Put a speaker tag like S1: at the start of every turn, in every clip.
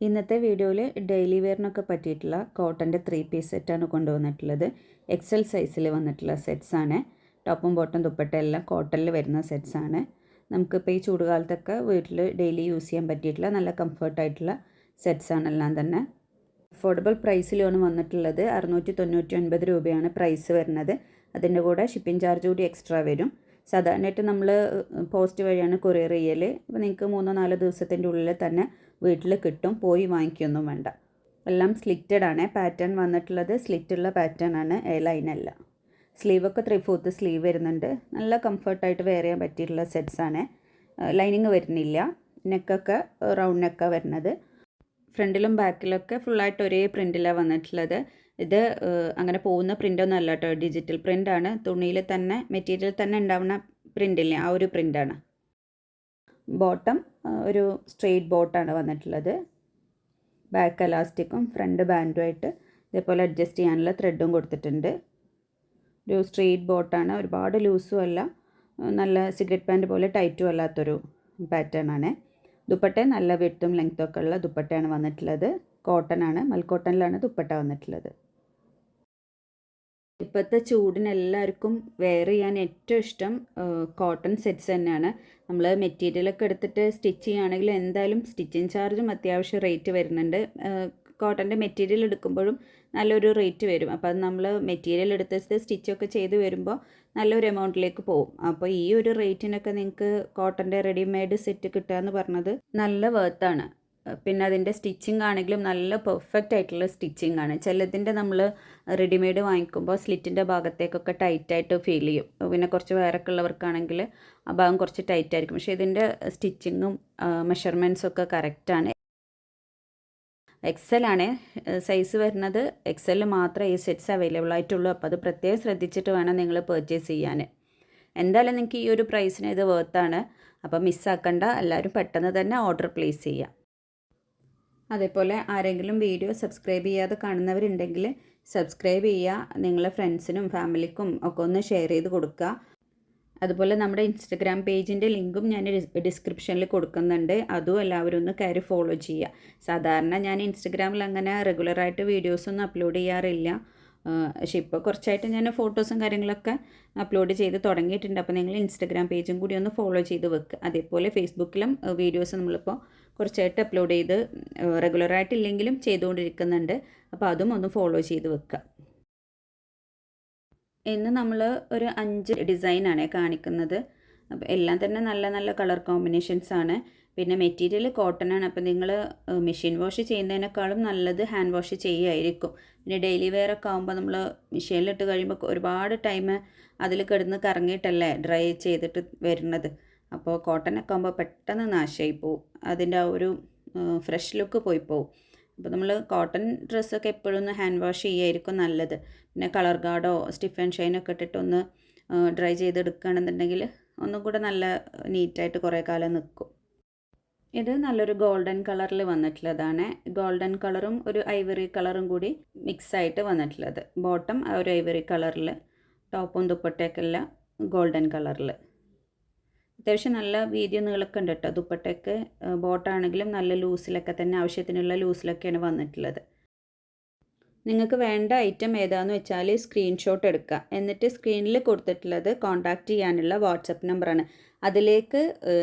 S1: ഇന്നത്തെ വീഡിയോയിൽ ഡെയിലി വെയറിനൊക്കെ പറ്റിയിട്ടുള്ള കോട്ടന്റെ ത്രീ പീസ് സെറ്റാണ് കൊണ്ടുവന്നിട്ടുള്ളത്. എക്സൽ സൈസിൽ വന്നിട്ടുള്ള സെറ്റ്സാണ് ടോപ്പും ബോട്ടും ദുപ്പട്ട എല്ലാം കോട്ടണിൽ വരുന്ന സെറ്റ്സാണ് നമുക്കിപ്പോൾ ഈ ചൂടുകാലത്തൊക്കെ വീട്ടിൽ ഡെയിലി യൂസ് ചെയ്യാൻ പറ്റിയിട്ടുള്ള നല്ല കംഫർട്ടായിട്ടുള്ള സെറ്റ്സാണ് എല്ലാം തന്നെ. അഫോർഡബിൾ പ്രൈസിലാണ് വന്നിട്ടുള്ളത്. അറുന്നൂറ്റി തൊണ്ണൂറ്റി ഒൻപത് രൂപയാണ് പ്രൈസ് വരുന്നത്. അതിന്റെ കൂടെ ഷിപ്പിംഗ് ചാർജ് കൂടി എക്സ്ട്രാ വരും. സാധാരണയായിട്ട് നമ്മൾ പോസ്റ്റ് വഴിയാണ് കൊറിയർ ചെയ്യൽ അപ്പോൾ നിങ്ങൾക്ക് മൂന്നോ നാലോ ദിവസത്തിന്റെ ഉള്ളിൽ തന്നെ വീട്ടിൽ കിട്ടും പോയി വാങ്ങിക്കൊന്നും വേണ്ട. എല്ലാം സ്ലിറ്റഡ് ആണ്. പാറ്റേൺ വന്നിട്ടുള്ളത് സ്ലിറ്റുള്ള പാറ്റേൺ ആണ്. എ അല്ല. സ്ലീവൊക്കെ ത്രീ ഫോർത്ത് സ്ലീവ് വരുന്നുണ്ട്. നല്ല കംഫർട്ടായിട്ട് വെയർ ചെയ്യാൻ പറ്റിയിട്ടുള്ള സെറ്റ്സ് ആണ്. ലൈനിങ് വരുന്നില്ല. നെക്കൊക്കെ റൗണ്ട് നെക്കാണ് വരുന്നത്. ഫ്രണ്ടിലും ബാക്കിലൊക്കെ ഫുള്ളായിട്ട് ഒരേ പ്രിന്റിലാണ് വന്നിട്ടുള്ളത്. ഇത് അങ്ങനെ പോകുന്ന പ്രിന്റൊന്നും അല്ല കേട്ടോ. ഡിജിറ്റൽ പ്രിന്റാണ് തുണിയിൽ തന്നെ മെറ്റീരിയൽ തന്നെ ഉണ്ടാവുന്ന പ്രിന്റില്ലേ ആ ഒരു പ്രിന്റാണ് ബോട്ടം ഒരു സ്ട്രെയിറ്റ് ബോട്ടാണ് വന്നിട്ടുള്ളത്. ബാക്ക് അലാസ്റ്റിക്കും ഫ്രണ്ട് ബാൻഡുമായിട്ട് ഇതേപോലെ അഡ്ജസ്റ്റ് ചെയ്യാനുള്ള ത്രെഡും കൊടുത്തിട്ടുണ്ട്. ഒരു സ്ട്രെയിറ്റ് ബോട്ടാണ് ഒരുപാട് ലൂസും അല്ല. നല്ല സിഗരറ്റ് പാന്റ് പോലെ ടൈറ്റും അല്ലാത്തൊരു പാറ്റേൺ ആണ്. ദുപ്പട്ട നല്ല വിട്ടും ലെങ്ത്തും ഒക്കെ ഉള്ള ദുപ്പട്ടയാണ് വന്നിട്ടുള്ളത്. കോട്ടൺ ആണ്. മൽക്കോട്ടണിലാണ് ദുപ്പട്ട വന്നിട്ടുള്ളത്. ഇപ്പോഴത്തെ ചൂടിന് എല്ലാവർക്കും വെയർ ചെയ്യാൻ ഏറ്റവും ഇഷ്ടം കോട്ടൺ സെറ്റ്സ് തന്നെയാണ്. നമ്മൾ മെറ്റീരിയലൊക്കെ എടുത്തിട്ട് സ്റ്റിച്ച് ചെയ്യുകയാണെങ്കിൽ എന്തായാലും സ്റ്റിച്ചിങ് ചാർജും അത്യാവശ്യം റേറ്റ് വരുന്നുണ്ട്. കോട്ടന്റെ മെറ്റീരിയൽ എടുക്കുമ്പോഴും നല്ലൊരു റേറ്റ് വരും. അപ്പോൾ അത് നമ്മൾ മെറ്റീരിയൽ എടുത്തിട്ട് സ്റ്റിച്ചൊക്കെ ചെയ്ത് വരുമ്പോൾ നല്ലൊരു എമൗണ്ടിലേക്ക് പോകും. അപ്പോൾ ഈ ഒരു റേറ്റിനൊക്കെ നിങ്ങൾക്ക് കോട്ടന്റെ റെഡിമെയ്ഡ് സെറ്റ് കിട്ടുക എന്ന് പറഞ്ഞത് നല്ല വേർത്താണ് പിന്നെ അതിന്റെ സ്റ്റിച്ചിങ് ആണെങ്കിലും നല്ല പെർഫെക്റ്റ് ആയിട്ടുള്ള സ്റ്റിച്ചിങ് ആണ്. ചിലതിന്റെ നമ്മൾ റെഡിമെയ്ഡ് വാങ്ങിക്കുമ്പോൾ സ്ലിറ്റിന്റെ ഭാഗത്തേക്കൊക്കെ ടൈറ്റായിട്ട് ഫീൽ ചെയ്യും. പിന്നെ കുറച്ച് വേറൊക്കെ ഉള്ളവർക്കാണെങ്കിൽ ആ ഭാഗം കുറച്ച് ടൈറ്റ് ആയിരിക്കും. പക്ഷേ ഇതിന്റെ സ്റ്റിച്ചിങ്ങും മെഷർമെന്റ്സും ഒക്കെ കറക്റ്റാണ് എക്സൽ ആണ്. സൈസ് വരുന്നത് എക്സലിൽ മാത്രം ഈ സെറ്റ്സ് അവൈലബിൾ ആയിട്ടുള്ളൂ. അപ്പോൾ അത് പ്രത്യേകം ശ്രദ്ധിച്ചിട്ട് വേണം നിങ്ങൾ പർച്ചേസ് ചെയ്യാൻ എന്തായാലും നിങ്ങൾക്ക് ഈ ഒരു പ്രൈസിന് ഇത് വേർത്താണ് അപ്പോൾ മിസ്സാക്കണ്ട എല്ലാവരും പെട്ടെന്ന് തന്നെ ഓർഡർ പ്ലേസ് ചെയ്യാം. അതേപോലെ ആരെങ്കിലും വീഡിയോ സബ്സ്ക്രൈബ് ചെയ്യാതെ കാണുന്നവരുണ്ടെങ്കിൽ സബ്സ്ക്രൈബ് ചെയ്യുക നിങ്ങളെ ഫ്രണ്ട്സിനും ഫാമിലിക്കും ഒക്കെ ഒന്ന് ഷെയർ ചെയ്ത് കൊടുക്കുക. അതുപോലെ നമ്മുടെ ഇൻസ്റ്റഗ്രാം പേജിന്റെ ലിങ്കും ഞാൻ ഡിസ്ക്രിപ്ഷനിൽ കൊടുക്കുന്നുണ്ട്. അതും എല്ലാവരും ഒന്ന് കയറി ഫോളോ ചെയ്യുക. സാധാരണ ഞാൻ ഇൻസ്റ്റഗ്രാമിൽ അങ്ങനെ റെഗുലറായിട്ട് വീഡിയോസൊന്നും അപ്ലോഡ് ചെയ്യാറില്ല. പക്ഷേ ഇപ്പോൾ കുറച്ചായിട്ട് ഞാൻ ഫോട്ടോസും കാര്യങ്ങളൊക്കെ അപ്ലോഡ് ചെയ്ത് തുടങ്ങിയിട്ടുണ്ട്. അപ്പോൾ നിങ്ങൾ ഇൻസ്റ്റഗ്രാം പേജും കൂടി ഒന്ന് ഫോളോ ചെയ്ത് വെക്കുക അതേപോലെ ഫേസ്ബുക്കിലും വീഡിയോസ് നമ്മളിപ്പോൾ കുറച്ചായിട്ട് അപ്ലോഡ് ചെയ്ത് റെഗുലറായിട്ടില്ലെങ്കിലും ചെയ്തുകൊണ്ടിരിക്കുന്നുണ്ട്. അപ്പോൾ അതും ഒന്ന് ഫോളോ ചെയ്ത് വെക്കുക ഇന്ന് നമ്മൾ ഒരു അഞ്ച് ഡിസൈനാണ് കാണിക്കുന്നത്. അപ്പോൾ എല്ലാം തന്നെ നല്ല നല്ല കളർ കോമ്പിനേഷൻസ് ആണ്. പിന്നെ മെറ്റീരിയൽ കോട്ടൺ ആണ്. അപ്പോൾ നിങ്ങൾ മെഷീൻ വാഷ് ചെയ്യുന്നതിനേക്കാളും നല്ലത് ഹാൻഡ് വാഷ് ചെയ്യുമായിരിക്കും പിന്നെ ഡെയിലി വെയർ ഒക്കെ ആകുമ്പോൾ നമ്മൾ മെഷീനിലിട്ട് കഴിയുമ്പോൾ ഒരുപാട് ടൈം അതിൽ കിടന്ന് കറങ്ങിയിട്ടല്ലേ ഡ്രൈ ചെയ്തിട്ട് വരുന്നത്. അപ്പോൾ കോട്ടൺ ഒക്കെ ആകുമ്പോൾ പെട്ടെന്ന് നാശമായി പോവും. അതിന്റെ ആ ഒരു ഫ്രഷ് ലുക്ക് പോയി പോവും. അപ്പോൾ നമ്മൾ കോട്ടൺ ഡ്രസ്സൊക്കെ എപ്പോഴും ഒന്ന് ഹാൻഡ് വാഷ് ചെയ്യായിരിക്കും നല്ലത്. പിന്നെ കളർ ഗാർഡോ സ്റ്റിഫ് ആൻഡ് ഷൈനൊക്കെ ഇട്ടിട്ടൊന്ന് ഡ്രൈ ചെയ്തെടുക്കുകയാണെന്നുണ്ടെങ്കിൽ ഒന്നും കൂടെ നല്ല നീറ്റായിട്ട് കുറേ കാലം നിൽക്കും. ഇത് നല്ലൊരു ഗോൾഡൻ കളറിൽ വന്നിട്ടുള്ളതാണ്. ഗോൾഡൻ കളറും ഒരു ഐവറി കളറും കൂടി മിക്സ് ആയിട്ട് വന്നിട്ടുള്ളത്. ബോട്ടം ആ ഒരു ഐവറി കളറിൽ ടോപ്പും ദുപ്പട്ടയൊക്കെ എല്ലാം ഗോൾഡൻ കളറിൽ അത്യാവശ്യം നല്ല വീതി നീളൊക്കെ ഉണ്ട് കേട്ടോ. ദുപ്പട്ടയ്ക്ക് ബോട്ടാണെങ്കിലും നല്ല ലൂസിലൊക്കെ തന്നെ ആവശ്യത്തിനുള്ള ലൂസിലൊക്കെയാണ് വന്നിട്ടുള്ളത്. നിങ്ങൾക്ക് വേണ്ട ഐറ്റം ഏതാണെന്ന് വെച്ചാൽ സ്ക്രീൻഷോട്ട് എടുക്കുക എന്നിട്ട് സ്ക്രീനിൽ കൊടുത്തിട്ടുള്ളത് കോൺടാക്റ്റ് ചെയ്യാനുള്ള വാട്സപ്പ് നമ്പറാണ് അതിലേക്ക്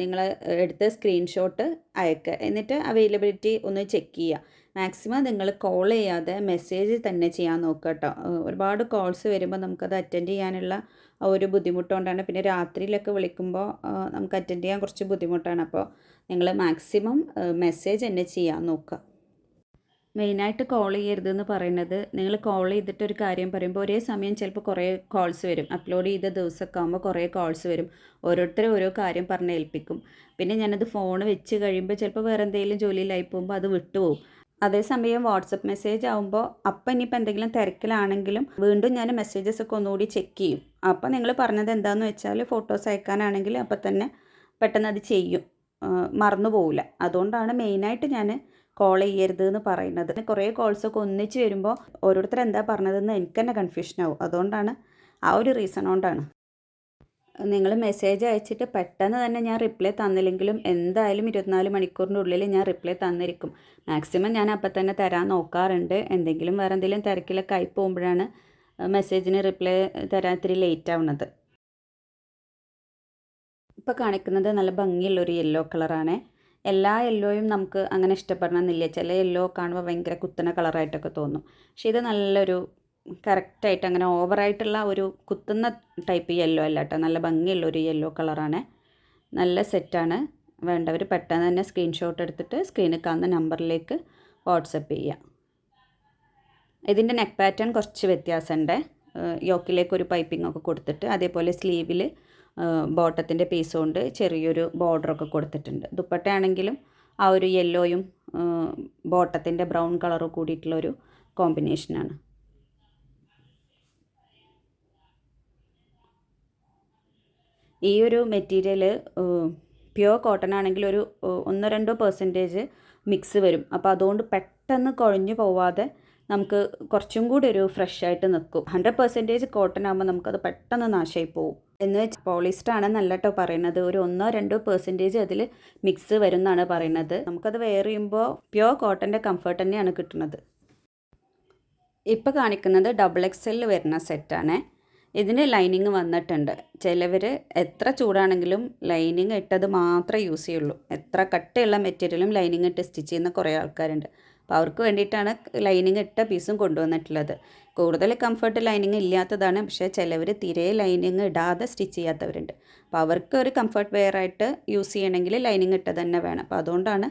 S1: നിങ്ങൾ എടുത്ത സ്ക്രീൻഷോട്ട് അയക്കുക എന്നിട്ട് അവൈലബിലിറ്റി ഒന്ന് ചെക്ക് ചെയ്യുക മാക്സിമം നിങ്ങൾ കോൾ ചെയ്യാതെ മെസ്സേജ് തന്നെ ചെയ്യാൻ നോക്കുക കേട്ടോ ഒരുപാട് കോൾസ് വരുമ്പോൾ നമുക്കത് അറ്റൻഡ് ചെയ്യാനുള്ള ഒരു ബുദ്ധിമുട്ടുകൊണ്ടാണ് പിന്നെ രാത്രിയിലൊക്കെ വിളിക്കുമ്പോൾ നമുക്ക് അറ്റൻഡ് ചെയ്യാൻ കുറച്ച് ബുദ്ധിമുട്ടാണ്. അപ്പോൾ നിങ്ങൾ മാക്സിമം മെസ്സേജ് തന്നെ ചെയ്യാൻ നോക്കുക മെയിനായിട്ട് കോൾ ചെയ്യരുതെന്ന് പറയുന്നത് നിങ്ങൾ കോൾ ചെയ്തിട്ട് ഒരു കാര്യം പറയുമ്പോൾ ഒരേ സമയം ചിലപ്പോൾ കുറേ കോൾസ് വരും. അപ്ലോഡ് ചെയ്ത ദിവസമൊക്കെ ആകുമ്പോൾ കുറേ കോൾസ് വരും. ഓരോരുത്തരും ഓരോ കാര്യം പറഞ്ഞ് ഏൽപ്പിക്കും. പിന്നെ ഞാനത് ഫോൺ വെച്ച് കഴിയുമ്പോൾ ചിലപ്പോൾ വേറെ എന്തെങ്കിലും ജോലിയിലായി പോകുമ്പോൾ അത് വിട്ടുപോകും. അതേസമയം വാട്സപ്പ് മെസ്സേജ് ആകുമ്പോൾ അപ്പം ഇനിയിപ്പോൾ എന്തെങ്കിലും തിരക്കിലാണെങ്കിലും വീണ്ടും ഞാൻ മെസ്സേജസ് ഒക്കെ ഒന്നുകൂടി ചെക്ക് ചെയ്യും. അപ്പോൾ നിങ്ങൾ പറഞ്ഞത് എന്താണെന്ന് വെച്ചാൽ ഫോട്ടോസ് അയക്കാനാണെങ്കിൽ അപ്പം തന്നെ പെട്ടെന്ന് അത് ചെയ്യും. മറന്നു പോവില്ല അതുകൊണ്ടാണ് മെയിനായിട്ട് ഞാൻ കോൾ ചെയ്യരുത് എന്ന് പറയുന്നത് കുറേ കോൾസൊക്കെ ഒന്നിച്ച് വരുമ്പോൾ ഓരോരുത്തർ എന്താ പറഞ്ഞതെന്ന് എനിക്ക് തന്നെ കൺഫ്യൂഷൻ ആവും. അതുകൊണ്ടാണ് ആ ഒരു റീസൺ കൊണ്ടാണ്. നിങ്ങൾ മെസ്സേജ് അയച്ചിട്ട് പെട്ടെന്ന് തന്നെ ഞാൻ റിപ്ലൈ തന്നില്ലെങ്കിലും എന്തായാലും ഇരുപത്തിനാല് മണിക്കൂറിന്റെ ഉള്ളിൽ ഞാൻ റിപ്ലൈ തന്നിരിക്കും. മാക്സിമം ഞാൻ അപ്പം തന്നെ തരാൻ നോക്കാറുണ്ട്. എന്തെങ്കിലും വേറെ എന്തെങ്കിലും തിരക്കിലൊക്കെ ആയി പോകുമ്പോഴാണ് മെസ്സേജിന് റിപ്ലൈ തരാൻ ഇത്തിരി ലേറ്റ് ആവുന്നത്. ഇപ്പോൾ കാണിക്കുന്നത് നല്ല ഭംഗിയുള്ളൊരു യെല്ലോ കളറാണ് എല്ലാ യെല്ലോയും നമുക്ക് അങ്ങനെ ഇഷ്ടപ്പെടണമെന്നില്ല ചില യെല്ലോ കാണുമ്പോൾ ഭയങ്കര കുത്തന കളറായിട്ടൊക്കെ തോന്നും. പക്ഷേ ഇത് നല്ലൊരു കറക്റ്റായിട്ട് അങ്ങനെ ഓവറായിട്ടുള്ള ഒരു കുത്തുന്ന ടൈപ്പ് യെല്ലോ അല്ല കേട്ടോ നല്ല ഭംഗിയുള്ള ഒരു യെല്ലോ കളറാണ് നല്ല സെറ്റാണ് വേണ്ടവർ പെട്ടെന്ന് തന്നെ സ്ക്രീൻഷോട്ട് എടുത്തിട്ട് സ്ക്രീനിൽ കാണുന്ന നമ്പറിലേക്ക് വാട്സപ്പ് ചെയ്യുക ഇതിന്റെ നെക്ക് പാറ്റേൺ കുറച്ച് വ്യത്യാസമുണ്ട്. യോക്കിലേക്ക് ഒരു പൈപ്പിംഗ് ഒക്കെ കൊടുത്തിട്ട് അതേപോലെ സ്ലീവിൽ ബോട്ടത്തിന്റെ പീസ് കൊണ്ട് ചെറിയൊരു ബോർഡറൊക്കെ കൊടുത്തിട്ടുണ്ട്. ദുപ്പട്ടയാണെങ്കിലും ആ ഒരു യെല്ലോയും ബോട്ടത്തിന്റെ ബ്രൗൺ കളറും കൂടിയിട്ടുള്ളൊരു കോമ്പിനേഷനാണ് ഈ ഒരു മെറ്റീരിയൽ പ്യുവർ കോട്ടൺ ആണെങ്കിൽ ഒരു ഒന്നോ രണ്ടോ പെർസെന്റേജ് മിക്സ് വരും. അപ്പോൾ അതുകൊണ്ട് പെട്ടെന്ന് കുഴഞ്ഞു പോവാതെ നമുക്ക് കുറച്ചും കൂടി ഒരു ഫ്രഷ് ആയിട്ട് നിൽക്കും. ഹൺഡ്രഡ് പെർസെന്റേജ് കോട്ടൺ ആകുമ്പോൾ നമുക്കത് പെട്ടെന്ന് നാശമായി പോകും എന്ന് വെച്ചാൽ പോളിസ്റ്റർ ആണ് നല്ല കേട്ടോ പറയുന്നത്. ഒരു ഒന്നോ രണ്ടോ പെർസെന്റേജ് അതിൽ മിക്സ് വരും എന്നാണ് പറയുന്നത്. നമുക്കത് വെയർ ചെയ്യുമ്പോൾ പ്യുവർ കോട്ടന്റെ കംഫർട്ട് തന്നെയാണ് കിട്ടുന്നത്. ഇപ്പോൾ കാണിക്കുന്നത് ഡബിൾ എക്സ് വരുന്ന സെറ്റാണ് ഇതിന് ലൈനിങ് വന്നിട്ടുണ്ട്. ചിലവർ എത്ര ചൂടാണെങ്കിലും ലൈനിങ് ഇട്ടത് മാത്രമേ യൂസ് ചെയ്യുള്ളൂ. എത്ര കട്ടിയുള്ള മെറ്റീരിയലും ലൈനിങ് ഇട്ട് സ്റ്റിച്ച് ചെയ്യുന്ന കുറേ ആൾക്കാരുണ്ട്. അപ്പോൾ അവർക്ക് വേണ്ടിയിട്ടാണ് ലൈനിങ് ഇട്ട പീസും കൊണ്ടുവന്നിട്ടുള്ളത്. കൂടുതൽ കംഫർട്ട് ലൈനിങ് ഇല്ലാത്തതാണ്. പക്ഷേ ചിലവർ തീരെ ലൈനിങ് ഇടാതെ സ്റ്റിച്ച് ചെയ്യാത്തവരുണ്ട്. അപ്പോൾ അവർക്ക് ഒരു കംഫർട്ട് വെയർ ആയിട്ട് യൂസ് ചെയ്യണമെങ്കിൽ ലൈനിങ് ഇട്ട് തന്നെ വേണം. അപ്പോൾ അതുകൊണ്ടാണ്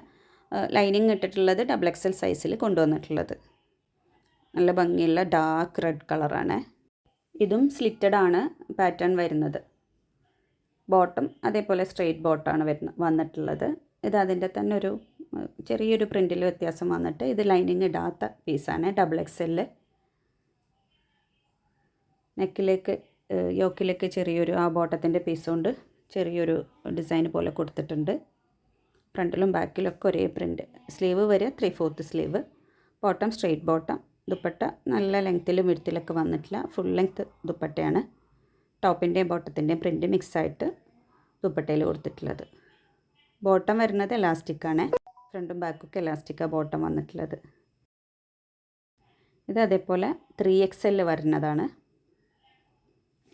S1: ലൈനിങ് ഇട്ടിട്ടുള്ളത് ഡബിൾ എക്സൽ സൈസിൽ കൊണ്ടുവന്നിട്ടുള്ളത്. നല്ല ഭംഗിയുള്ള ഡാർക്ക് റെഡ് കളറാണ് ഇതും സ്ലിറ്റഡ് ആണ് പാറ്റേൺ വരുന്നത്. ബോട്ടം അതേപോലെ സ്ട്രെയിറ്റ് ബോട്ടാണ് വരുന്ന വന്നിട്ടുള്ളത്. ഇത് അതിന്റെ തന്നെ ഒരു ചെറിയൊരു പ്രിന്റിൽ വ്യത്യാസം വന്നിട്ട് ഇത് ലൈനിങ് ഇടാത്ത പീസാണ് ഡബിൾ എക്സ് എല്ല് നെക്കിലേക്ക് യോക്കിലേക്ക് ചെറിയൊരു ആ ബോട്ടത്തിന്റെ പീസ് കൊണ്ട് ചെറിയൊരു ഡിസൈൻ പോലെ കൊടുത്തിട്ടുണ്ട്. ഫ്രണ്ടിലും ബാക്കിലൊക്കെ ഒരേ പ്രിന്റ് സ്ലീവ് വരെ three fourth sleeve. Bottom straight bottom. Dupatta നല്ല ലെങ്ത്തിലും വിടുത്തിലൊക്കെ വന്നിട്ടില്ല. ഫുൾ ലെങ്ത്ത് ദുപ്പട്ടയാണ്. ടോപ്പിന്റെയും ബോട്ടത്തിന്റെയും പ്രിന്റ് മിക്സായിട്ട് ദുപ്പട്ടയിൽ കൊടുത്തിട്ടുള്ളത്. ബോട്ടം വരുന്നത് എലാസ്റ്റിക്കാണ്. ഫ്രണ്ടും ബാക്കൊക്കെ എലാസ്റ്റിക്കാണ് ബോട്ടം വന്നിട്ടുള്ളത്. ഇത് അതേപോലെ ത്രീ എക്സ് എൽ വരുന്നതാണ്.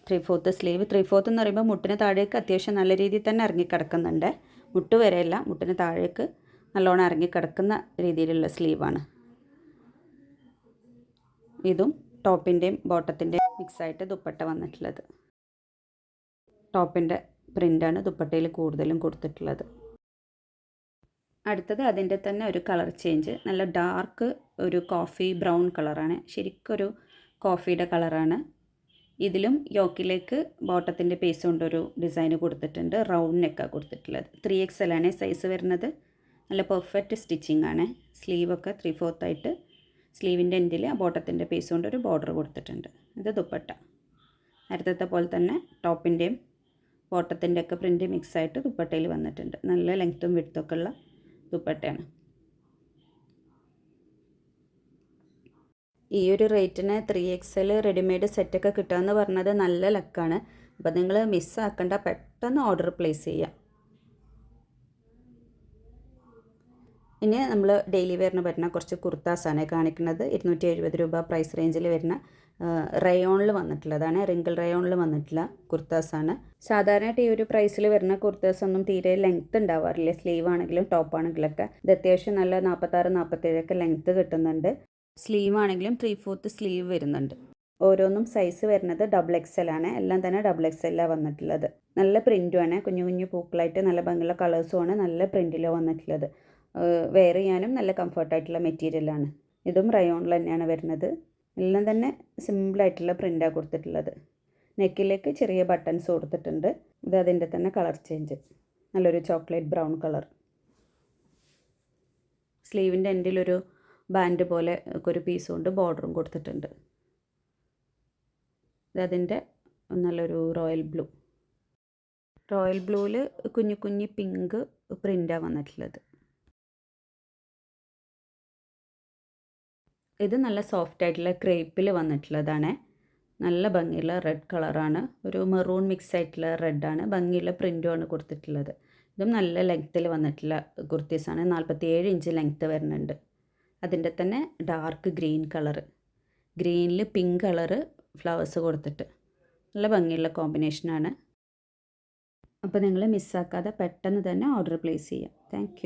S1: Three fourth sleeve. Three fourth എന്ന് പറയുമ്പോൾ മുട്ടിന് താഴേക്ക് അത്യാവശ്യം നല്ല രീതിയിൽ തന്നെ ഇറങ്ങിക്കിടക്കുന്നുണ്ട്. മുട്ട് വരെയല്ല മുട്ടിന് താഴേക്ക് നല്ലോണം ഇറങ്ങിക്കിടക്കുന്ന രീതിയിലുള്ള സ്ലീവാണ്. ഇതും ടോപ്പിന്റെയും ബോട്ടത്തിന്റെയും മിക്സായിട്ട് ദുപ്പട്ട വന്നിട്ടുള്ളത്. ടോപ്പിന്റെ പ്രിന്റാണ് ദുപ്പട്ടയിൽ കൂടുതലും കൊടുത്തിട്ടുള്ളത്. അടുത്തത് അതിന്റെ തന്നെ ഒരു കളർ ചേഞ്ച്. നല്ല ഡാർക്ക് ഒരു കോഫി ബ്രൗൺ കളറാണ്. ശരിക്കൊരു കോഫിയുടെ കളറാണ്. ഇതിലും യോക്കിലേക്ക് ബോട്ടത്തിന്റെ പേസ് കൊണ്ടൊരു ഡിസൈൻ കൊടുത്തിട്ടുണ്ട്. റൗണ്ട് നെക്കാണ് കൊടുത്തിട്ടുള്ളത്. ത്രീ എക്സ് എൽ ആണ് സൈസ് വരുന്നത്. നല്ല പെർഫെക്റ്റ് സ്റ്റിച്ചിങ് ആണ്. സ്ലീവൊക്കെ ത്രീ ഫോർത്തായിട്ട് സ്ലീവിന്റെ എൻഡിൽ ആ ബോട്ടത്തിന്റെ പേസ് കൊണ്ട് ഒരു ബോർഡർ കൊടുത്തിട്ടുണ്ട്. ഇത് ദുപ്പട്ട. നേരത്തെ പോലെ തന്നെ ടോപ്പിന്റെയും ബോട്ടത്തിന്റെ ഒക്കെ പ്രിന്റ് മിക്സായിട്ട് ദുപ്പട്ടയിൽ വന്നിട്ടുണ്ട്. നല്ല ലെങ്ത്തും വിടുത്തൊക്കെ ഉള്ള ദുപ്പട്ടയാണ്. ഈ ഒരു റേറ്റിന് ത്രീ എക്സ് എൽ റെഡിമെയ്ഡ് സെറ്റൊക്കെ കിട്ടുകയെന്ന് പറഞ്ഞത് നല്ല ലക്കാണ് അപ്പോൾ നിങ്ങൾ മിസ്സാക്കണ്ട പെട്ടെന്ന് ഓർഡർ പ്ലേസ് ചെയ്യാം. ഇനി നമ്മൾ ഡെയിലി വെയറിന് വരുന്ന കുറച്ച് കുർത്താസാണ് കാണിക്കുന്നത്. ഇരുന്നൂറ്റി എഴുപത് രൂപ പ്രൈസ് റേഞ്ചിൽ വരുന്ന റയോണിൽ വന്നിട്ടുള്ളതാണ് റിങ്കിൾ റയോണിൽ വന്നിട്ടുള്ള കുർത്താസാണ് സാധാരണയായിട്ട് ഈ ഒരു പ്രൈസിൽ വരുന്ന കുർത്താസ് ഒന്നും തീരെ ലെങ്ത്ത് ഉണ്ടാവാറില്ല. സ്ലീവ് ആണെങ്കിലും ടോപ്പ് ആണെങ്കിലൊക്കെ ഇത് അത്യാവശ്യം നല്ല നാൽപ്പത്താറ് നാൽപ്പത്തേഴൊക്കെ ലെങ്ത്ത് കിട്ടുന്നുണ്ട്. സ്ലീവ് ആണെങ്കിലും ത്രീ ഫോർത്ത് സ്ലീവ് വരുന്നുണ്ട്. ഓരോന്നും സൈസ് വരുന്നത് ഡബിൾ എക്സ് ആണ്. എല്ലാം തന്നെ ഡബിൾ എക്സ് എല്ലാണ് വന്നിട്ടുള്ളത്. നല്ല പ്രിന്റുമാണ് കുഞ്ഞു കുഞ്ഞു പൂക്കളായിട്ട് നല്ല ഭംഗിയുള്ള കളേഴ്സുമാണ് നല്ല പ്രിന്റിലാണ് വന്നിട്ടുള്ളത്. വെയർ ചെയ്യാനും നല്ല കംഫർട്ടായിട്ടുള്ള മെറ്റീരിയലാണ് ഇതും റയോണിൽ തന്നെയാണ് വരുന്നത്. എല്ലാം തന്നെ സിമ്പിളായിട്ടുള്ള പ്രിന്റാണ് കൊടുത്തിട്ടുള്ളത്. നെക്കിലേക്ക് ചെറിയ ബട്ടൺസ് കൊടുത്തിട്ടുണ്ട്. ഇത് അതിന്റെ തന്നെ കളർ ചേഞ്ച് നല്ലൊരു ചോക്ലേറ്റ് ബ്രൗൺ കളർ സ്ലീവിന്റെ എൻഡിലൊരു ബാൻഡ് പോലെ ഒരു പീസ് കൊണ്ട് ബോർഡറും കൊടുത്തിട്ടുണ്ട്. ഇതതിന്റെ നല്ലൊരു റോയൽ ബ്ലൂ റോയൽ ബ്ലൂവിൽ കുഞ്ഞു കുഞ്ഞു പിങ്ക് പ്രിന്റാണ് വന്നിട്ടുള്ളത്. ഇത് നല്ല സോഫ്റ്റ് ആയിട്ടുള്ള ക്രേപ്പിൽ വന്നിട്ടുള്ളതാണ്. നല്ല ഭംഗിയുള്ള റെഡ് കളറാണ് ഒരു മെറൂൺ മിക്സ് ആയിട്ടുള്ള റെഡാണ് ഭംഗിയുള്ള പ്രിന്റുമാണ് കൊടുത്തിട്ടുള്ളത്. ഇതും നല്ല ലെങ്ത്തിൽ വന്നിട്ടുള്ള കുർത്തീസാണ്. നാൽപ്പത്തി ഏഴ് ഇഞ്ച് ലെങ്ത്ത് വരുന്നുണ്ട്. അതിന്റെ തന്നെ ഡാർക്ക് ഗ്രീൻ കളറ് ഗ്രീനിൽ പിങ്ക് കളറ് ഫ്ലവേഴ്സ് കൊടുത്തിട്ട്. നല്ല ഭംഗിയുള്ള കോമ്പിനേഷനാണ് അപ്പോൾ നിങ്ങൾ മിസ്സാക്കാതെ പെട്ടെന്ന് തന്നെ ഓർഡർ പ്ലേസ് ചെയ്യാം. താങ്ക്